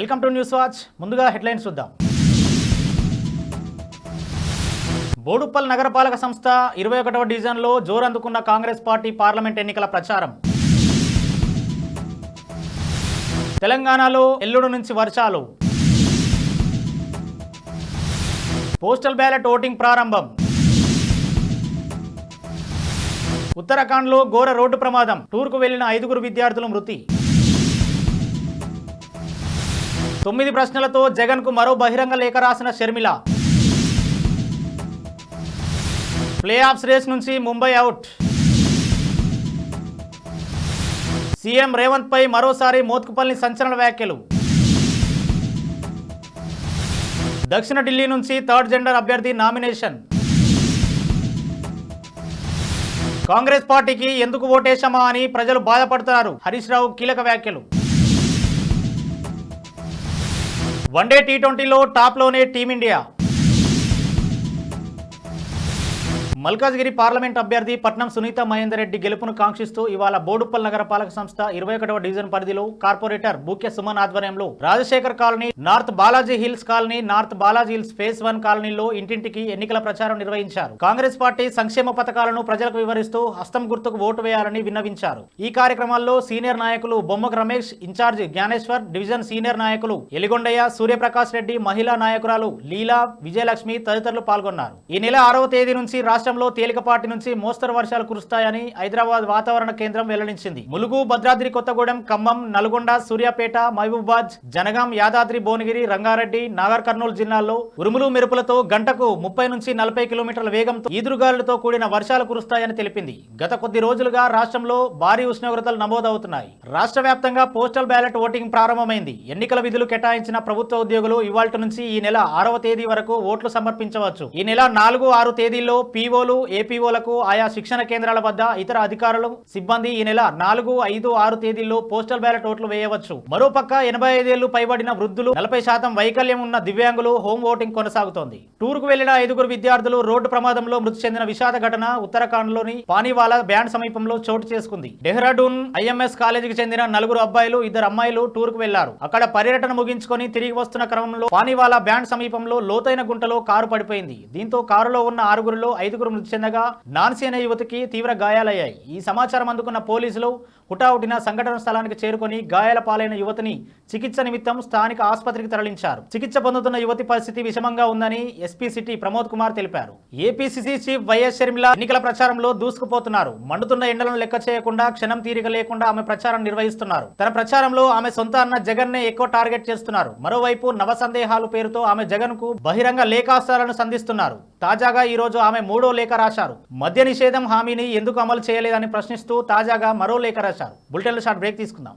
Welcome to news watch. ముందుగా headlines చూద్దాం. బోడుప్పల్ నగరపాలక సంస్థ ఇరవై ఒకటవ డివిజన్లో జోరందుకున్న కాంగ్రెస్ పార్టీ పార్లమెంట్ ఎన్నికల ప్రచారం. తెలంగాణలో ఎల్లుడు నుంచి వర్షాలు. పోస్టల్ బ్యాలెట్ ఓటింగ్ ప్రారంభం. ఉత్తరాఖండ్లో ఘోర రోడ్డు ప్రమాదం. టూర్కు వెళ్ళిన ఐదుగురు విద్యార్థులు మృతి. తొమ్మిది ప్రశ్నలతో జగన్కు మరో బహిరంగ లేఖ రాసిన షర్మిల. ప్లే ఆఫ్స్ రేస్ నుంచి ముంబై అవుట్. సీఎం రేవంత్ పై మరోసారి మోత్కుపల్లి సంచలన వ్యాఖ్యలు. దక్షిణ ఢిల్లీ నుంచి థర్డ్ జెండర్ అభ్యర్థి నామినేషన్. కాంగ్రెస్ పార్టీకి ఎందుకు ఓటేశామా అని ప్రజలు బాధపడుతున్నారు. హరీష్ రావు కీలక వ్యాఖ్యలు. వన్డే టీ ట్వంటీలో టాప్లోనే టీమిండియా. మల్కాజ్గిరి పార్లమెంట్ అభ్యర్థి పట్నం సునీత మహేందర్ రెడ్డి గెలుపును కాంక్షిస్తూ ఇవాళ బోడుపల్ నగరపాలక సంస్థ ఇరవై ఒకటవ డివిజన్ పరిధిలో కార్పొరేటర్ బూక్య సుమన్ ఆధ్వర్యంలో Rajasekhar colony north Balaji hills colony north Balaji hills phase one కాలనీలో ఇంటింటికి ఎన్నికల ప్రచారం నిర్వహించారు. కాంగ్రెస్ పార్టీ సంక్షేమ పథకాలను ప్రజలకు వివరిస్తూ హస్తం గుర్తుకు ఓటు వేయాలని విన్నవించారు. ఈ కార్యక్రమాల్లో సీనియర్ నాయకులు Bommaka Ramesh in-charge Gnaneshwar division senior నాయకులు ఎలిగొండయ్య సూర్యప్రకాష్ రెడ్డి మహిళా నాయకురాలు లీలా విజయలక్ష్మి తదితరులు పాల్గొన్నారు. ఈ నెల ఆరవ తేదీ నుంచి రాష్ట్ర రాష్ట్రంలో తేలికపాటి నుంచి మోస్తరు వర్షాలు కురుస్తాయని హైదరాబాద్ వాతావరణ కేంద్రం వెల్లడించింది. ములుగు భద్రాద్రి కొత్తగూడెం ఖమ్మం నల్గొండ సూర్యాపేట మహబూబాద్ జనగాం యాదాద్రి భువనగిరి రంగారెడ్డి నాగర్ కర్నూలు జిల్లాల్లో ఉరుములు మెరుపులతో గంటకు ముప్పై నుంచి నలభై కిలోమీటర్ల వేగంతో ఈదురుగాలులతో కూడిన వర్షాలు కురుస్తాయని తెలిపింది. గత కొద్ది రోజులుగా రాష్ట్రంలో భారీ ఉష్ణోగ్రతలు నమోదవుతున్నాయి. రాష్ట్ర వ్యాప్తంగా పోస్టల్ బ్యాలెట్ ఓటింగ్ ప్రారంభమైంది. ఎన్నికల విధులు కేటాయించిన ప్రభుత్వ ఉద్యోగులు ఇవాళ నుంచి ఈ నెల ఆరవ తేదీ వరకు ఓట్లు సమర్పించవచ్చు. ఈ నెల నాలుగు ఆరు తేదీల్లో పీఓలు ఏపీఓలకు ఆయా శిక్షణ కేంద్రాల వద్ద ఇతర అధికారులు సిబ్బంది ఈ నెల నాలుగు ఐదు ఆరు తేదీల్లో పోస్టల్ బ్యాలెట్ ఓట్లు వేయవచ్చు. మరోపక్క ఎనభై ఐదేళ్ళు పైబడిన వృద్ధులు నలభై శాతం వైకల్యం ఉన్న దివ్యాంగులు హోమ్ ఓటింగ్ కొనసాగుతోంది. టూర్కు వెళ్ళిన ఐదుగురు విద్యార్థులు రోడ్డు ప్రమాదంలో మృతి చెందిన విషాద ఘటన ఉత్తరాఖండ్లోని పానీవాలా బ్యాండ్ సమీపంలో చోటు చేసుకుంది. డెహ్రాడూన్ ఐఎంఎస్ కాలేజీకి చెందిన నలుగురు అబ్బాయిలు ఇద్దరు అమ్మాయిలు టూర్కు వెళ్ళారు. అక్కడ పర్యటన ముగించుకొని తిరిగి వస్తున్న క్రమంలో పానీవాలా బ్యాండ్ సమీపంలో లోతైన గుంటలో కారు పడిపోయింది. దీంతో కారులో ఉన్న ఆరుగురిలో ఐదుగురు మృతి చెందగా నాన్సీ అనే యువతికి తీవ్ర గాయాలయ్యాయి. ఈ సమాచారం అందుకున్న పోలీసులు హుటాహుటిన సంఘటన స్థలానికి చేరుకొని గాయాల పాలైన యువతిని చికిత్స నిమిత్తం స్థానిక ఆసుపత్రికి తరలించారు. చికిత్స పొందుతున్న యువతి పరిస్థితి విషమంగా ఉందని ఎస్పీ సిటీ ప్రమోద్ కుమార్ తెలిపారు. ఏపీసీసీ చీఫ్ వైఎస్ షర్మిల ఎన్నికల ప్రచారంలో దూసుకుపోతున్నారు. మండుతున్న ఎండలను లెక్క చేయకుండా క్షణం తీరిక లేకుండా ఆమె ప్రచారం నిర్వహిస్తున్నారు. తన ప్రచారంలో ఆమె సొంత అన్న జగన్ నే ఎక్కువ టార్గెట్ చేస్తున్నారు. మరోవైపు నవ సందేహాలు పేరుతో ఆమె జగన్కు బహిరంగ లేఖాస్త్రాలను సంధిస్తున్నారు. తాజాగా ఈ రోజు ఆమె మూడో లేఖ రాశారు. మద్య నిషేధం హామీని ఎందుకు అమలు చేయలేదని ప్రశ్నిస్తూ తాజాగా మరో లేఖ రాశారు. బులెటిన్లో షార్ట్ బ్రేక్ తీసుకుందాం.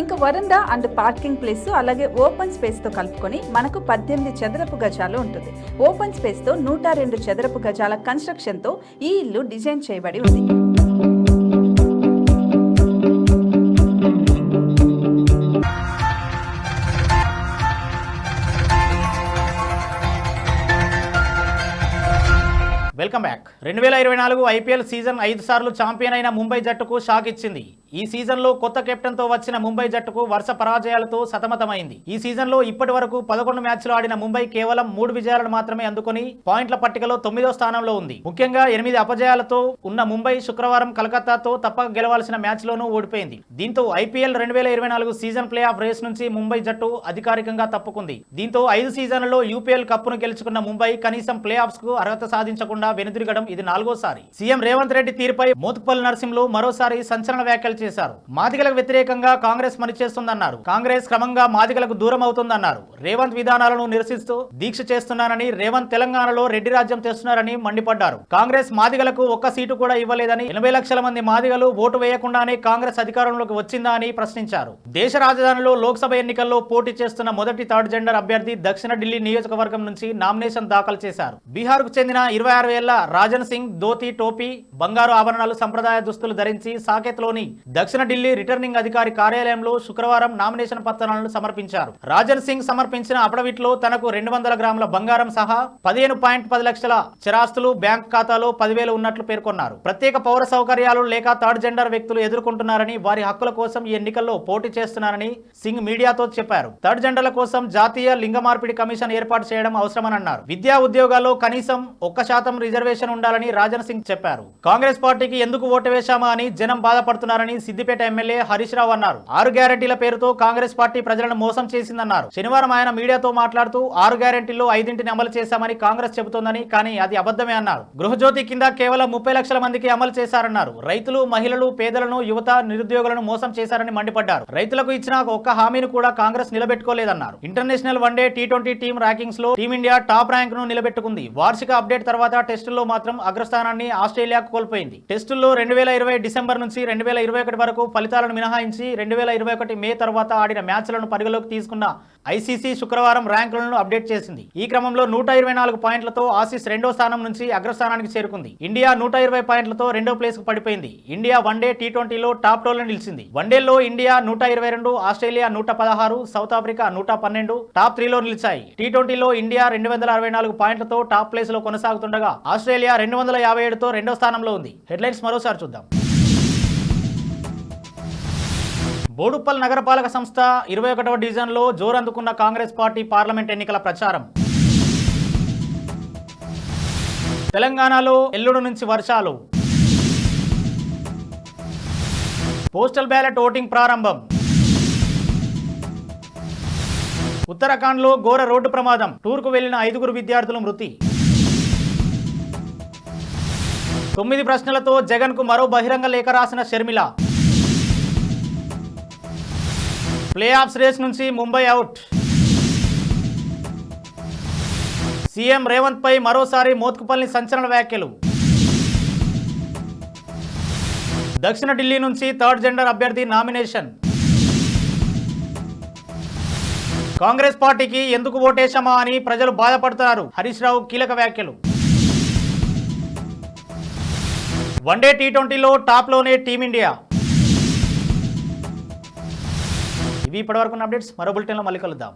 ఇంకా వరండా అండ్ పార్కింగ్ ప్లేస్ అలాగే ఓపెన్ స్పేస్తో కలుపుకొని మనకు పద్దెనిమిది చదరపు గజాలు ఉంటుంది. ఓపెన్ స్పేస్తో నూట రెండు చదరపు గజాల కన్స్ట్రక్షన్తో ఈ ఇల్లు డిజైన్ చేయబడి ఉంది. వెల్కమ్ బ్యాక్ రెండు వేల ఇరవై నాలుగు ఐపీఎల్ సీజన్ ఐదు సార్లు ఛాంపియన్ అయిన ముంబై జట్టుకు షాక్ ఇచ్చింది. ఈ సీజన్లో కొత్త కెప్టెన్తో వచ్చిన ముంబై జట్టుకు వరుస పరాజయాలతో సతమతమైంది. ఈ సీజన్లో ఇప్పటి వరకు పదకొండు మ్యాచ్లు ఆడిన ముంబై కేవలం మూడు విజయాలను మాత్రమే అందుకుని పాయింట్ల పట్టికలో తొమ్మిదో స్థానంలో ఉంది. ముఖ్యంగా ఎనిమిది అపజయాలతో ఉన్న ముంబై శుక్రవారం కలకత్తాతో తప్పక గెలవాల్సిన మ్యాచ్లోనూ ఓడిపోయింది. దీంతో ఐపీఎల్ రెండు వేల ఇరవై నాలుగు సీజన్ ప్లే ఆఫ్ రేస్ నుంచి ముంబై జట్టు అధికారికంగా తప్పుకుంది. దీంతో ఐదు సీజన్లలో యూపీఎల్ కప్పును గెలుచుకున్న ముంబై కనీసం ప్లే ఆఫ్స్కు అర్హత సాధించకుండా వెనుదిరగడం ఇది నాలుగోసారి. సీఎం రేవంత్ రెడ్డి తీరుపై మోతుపల్లి నరసింహులు మరోసారి సంచలన వ్యాఖ్యలు చేశారు. మాదిగలకు వ్యతిరేకంగా కాంగ్రెస్ పనిచేస్తుందన్నారు. కాంగ్రెస్ క్రమంగా మాదిగలకు దూరం అవుతుందన్నారు రేవంత్ విధానాలను నిరసిస్తూ దీక్ష చేస్తున్నానని రేవంత్ తెలంగాణలో రెడ్డి రాజ్యం తెస్తున్నారని మండిపడ్డారు. కాంగ్రెస్ మాదిగలకు ఒక్క సీటు కూడా ఇవ్వలేదని ఎనభై లక్షల మంది మాదిగలు ఓటు వేయకుండానే కాంగ్రెస్ అధికారంలోకి వచ్చిందా అని ప్రశ్నించారు. దేశ రాజధానిలో లోక్సభ ఎన్నికల్లో పోటీ చేస్తున్న మొదటి థర్డ్ జెండర్ అభ్యర్థి దక్షిణ ఢిల్లీ నియోజకవర్గం నుంచి నామినేషన్ దాఖలు చేశారు. బీహార్కు చెందిన ఇరవై ఆరు ఏళ్ళ రాజన్ సింగ్ ధోతి టోపీ బంగారు ఆభరణాలు సంప్రదాయ దుస్తులు ధరించి సాకేత్లోని దక్షిణ ఢిల్లీ రిటర్నింగ్ అధికారి కార్యాలయంలో శుక్రవారం నామినేషన్ పత్రాలను సమర్పించారు. రాజన్ సింగ్ సమర్పించిన అఫిడవిట్లో తనకు రెండు వందల గ్రాముల బంగారం సహా పదిహేను పాయింట్ పది లక్షల చిరాస్తులు బ్యాంక్ ఖాతాలో పదివేలు ఉన్నట్లు పేర్కొన్నారు. ప్రత్యేక పౌర సౌకర్యాలు లేక థర్డ్ జెండర్ వ్యక్తులు ఎదుర్కొంటున్నారని వారి హక్కుల కోసం ఈ ఎన్నికల్లో పోటీ చేస్తున్నారని సింగ్ మీడియాతో చెప్పారు. థర్డ్ జెండర్ల కోసం జాతీయ లింగ మార్పిడి కమిషన్ ఏర్పాటు చేయడం అవసరమని అన్నారు విద్యా ఉద్యోగాల్లో కనీసం ఒక్క శాతం రిజర్వేషన్ ఉండాలని రాజన్ సింగ్ చెప్పారు. కాంగ్రెస్ పార్టీకి ఎందుకు ఓటు వేశామా అని జనం బాధపడుతున్నారని సిద్దిపేట ఎమ్మెల్యే హరీష్ రావు అన్నారు. ఆరు గ్యారెంటీల పేరుతో కాంగ్రెస్ పార్టీ ప్రజలను మోసం చేసిందన్నారు. శనివారం ఆయన మీడియాతో మాట్లాడుతూ ఆరు గ్యారెంటీల్లో ఐదింటిని అమలు చేశామని కాంగ్రెస్ చెబుతోందని కానీ అది అబద్ధమే అన్నారు. గృహజ్యోతి కింద కేవలం ముప్పై లక్షల మందికి అమలు చేశారన్నారు. రైతులు మహిళలు పేదలను యువత నిరుద్యోగులను మోసం చేశారని మండిపడ్డారు. రైతులకు ఇచ్చిన ఒక్క హామీని కూడా Congress నిలబెట్టుకోలేదన్నారు. International one day T twenty team ర్యాంకింగ్స్లో team India top ర్యాంక్ను నిలబెట్టుకుంది. వార్షిక అప్డేట్ తర్వాత టెస్టుల్లో మాత్రం అగ్రస్థానాన్ని ఆస్ట్రేలియాకు కోల్పోయింది. టెస్టుల్లో రెండు వేల ఇరవై డిసెంబర్ నుంచి రెండు వేల ఇరవై ఒకటి వరకు ఫలితాలను మినహాయించి రెండు వేల ఇరవై ఒకటి మే తర్వాత ఆడిన మ్యాచ్లను పరిగణలోకి తీసుకున్న ఐసీసీ శుక్రవారం ర్యాంకులను అప్డేట్ చేసింది. ఈ క్రమంలో నూట ఇరవై నాలుగు పాయింట్లతో ఆసీస్ రెండో స్థానం నుంచి అగ్రస్థానానికి చేరుకుంది. ఇండియా నూట ఇరవై పాయింట్లతో రెండో ప్లేస్కు పడిపోయింది. ఇండియా వన్డే టీ ట్వంటీలో టాప్ రోల్ నిలిచింది. వన్డేలో ఇండియా నూట ఇరవై రెండు ఆస్ట్రేలియా నూట పదహారు సౌత్ ఆఫ్రికా నూట పన్నెండు టాప్ త్రీలో నిలిచాయి. టీ ట్వంటీలో ఇండియా రెండు వందల అరవై నాలుగు పాయింట్లతో టాప్ ప్లేస్లో కొనసాగుతుండగా ఆస్ట్రేలియా రెండు వందల యాభై ఏడుతో రెండో స్థానంలో ఉంది. హెడ్లైన్స్ మరోసారి చూద్దాం. బోడుప్పల్ నగరపాలక సంస్థ ఇరవై ఒకటవ డివిజన్లో జోరందుకున్న కాంగ్రెస్ పార్టీ పార్లమెంట్ ఎన్నికల ప్రచారం. తెలంగాణలో ఎల్లుడు నుంచి వర్షాలు. పోస్టల్ బ్యాలెట్ ఓటింగ్ ప్రారంభం. ఉత్తరాఖండ్లో ఘోర రోడ్డు ప్రమాదం. టూర్కు వెళ్ళిన ఐదుగురు విద్యార్థులు మృతి. తొమ్మిది ప్రశ్నలతో జగన్కు మరో బహిరంగ లేఖ రాసిన షర్మిల. ప్లే ఆఫ్స్ రేస్ నుంచి ముంబై అవుట్. సీఎం రేవంత్ పై మరోసారి మోత్కుపల్లి సంచలన వ్యాఖ్యలు. దక్షిణ ఢిల్లీ నుంచి థర్డ్ జెండర్ అభ్యర్థి నామినేషన్. కాంగ్రెస్ పార్టీకి ఎందుకు ఓటేశామా అని ప్రజలు బాధపడుతున్నారు. హరీష్ రావు కీలక వ్యాఖ్యలు. వన్డే టీ ట్వంటీలో టాప్లోనే టీమిండియా. ఇవి ఇప్పటివరకు అప్డేట్స్ మరో బులెటిన్లో మళ్ళీ కలుద్దాం.